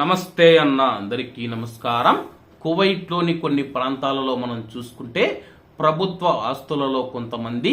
నమస్తే అన్న అందరికీ నమస్కారం. కువైట్లోని కొన్ని ప్రాంతాలలో మనం చూసుకుంటే ప్రభుత్వ ఆస్తులలో కొంతమంది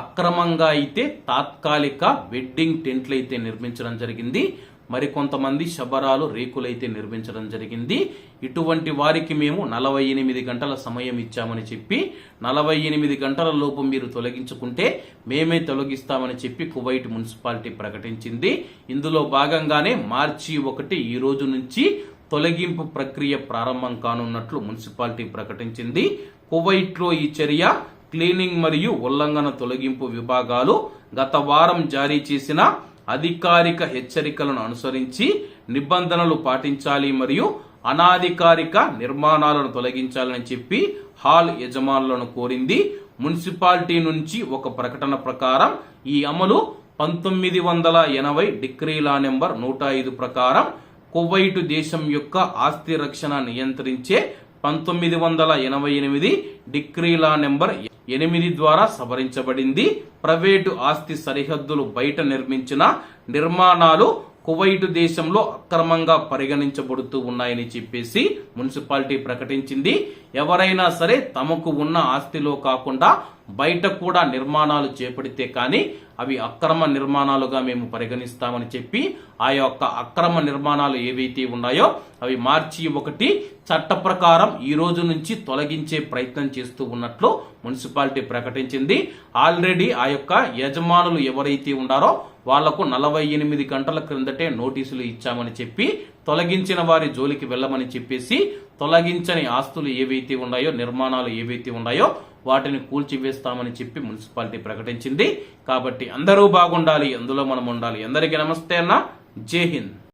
అక్రమంగా అయితే తాత్కాలిక వెడ్డింగ్ టెంట్లు అయితే నిర్మించడం జరిగింది. మరికొంతమంది శబరాలు రేకులైతే నిర్మించడం జరిగింది. ఇటువంటి వారికి మేము నలభై ఎనిమిది గంటల సమయం ఇచ్చామని చెప్పి నలభై ఎనిమిది గంటల లోపు మీరు తొలగించుకుంటే మేమే తొలగిస్తామని చెప్పి కువైట్ మున్సిపాలిటీ ప్రకటించింది. ఇందులో భాగంగానే మార్చి ఒకటి ఈ రోజు నుంచి తొలగింపు ప్రక్రియ ప్రారంభం కానున్నట్లు మున్సిపాలిటీ ప్రకటించింది. కువైట్లో ఈ చర్య క్లీనింగ్ మరియు ఉల్లంఘన తొలగింపు విభాగాలు గత వారం జారీ చేసిన అధికారిక హెచ్చరికలను అనుసరించి నిబంధనలు పాటించాలి మరియు అనాధికారిక నిర్మాణాలను తొలగించాలని చెప్పి హాల్ యజమానులను కోరింది. మున్సిపాలిటీ నుంచి ఒక ప్రకటన ప్రకారం ఈ అమలు పంతొమ్మిది వందల ఎనభై డిక్రీలా నెంబర్ నూట ఐదు ప్రకారం కువైటు దేశం యొక్క ఆస్తి రక్షణ నియంత్రించే పంతొమ్మిది వందల ఎనభై ఎనిమిది డిక్రీలా నెంబర్ ఎనిమిది ద్వారా సవరించబడింది. ప్రైవేటు ఆస్తి సరిహద్దులు బయట నిర్మించిన నిర్మాణాలు కువైటు దేశంలో అక్రమంగా పరిగణించబడుతూ ఉన్నాయని చెప్పేసి మున్సిపాలిటీ ప్రకటించింది. ఎవరైనా సరే తమకు ఉన్న ఆస్తిలో కాకుండా బయట కూడా నిర్మాణాలు చేపడితే కానీ అవి అక్రమ నిర్మాణాలుగా మేము పరిగణిస్తామని చెప్పి ఆ యొక్క అక్రమ నిర్మాణాలు ఏవైతే ఉన్నాయో అవి మార్చి ఒకటి చట్ట ప్రకారం ఈ రోజు నుంచి తొలగించే ప్రయత్నం చేస్తూ ఉన్నట్లు మున్సిపాలిటీ ప్రకటించింది. ఆల్రెడీ ఆ యొక్క యజమానులు ఎవరైతే ఉన్నారో వాళ్ళకు నలభై ఎనిమిది గంటల క్రిందటే నోటీసులు ఇచ్చామని చెప్పి తొలగించిన వారి జోలికి వెళ్ళమని చెప్పేసి తొలగించని ఆస్తులు ఏవైతే ఉన్నాయో నిర్మాణాలు ఏవైతే ఉన్నాయో వాటిని కూల్చివేస్తామని చెప్పి మున్సిపాలిటీ ప్రకటించింది. కాబట్టి అందరూ బాగుండాలి అందులో మనం ఉండాలి. అందరికీ నమస్తే అన్న. జై హింద్.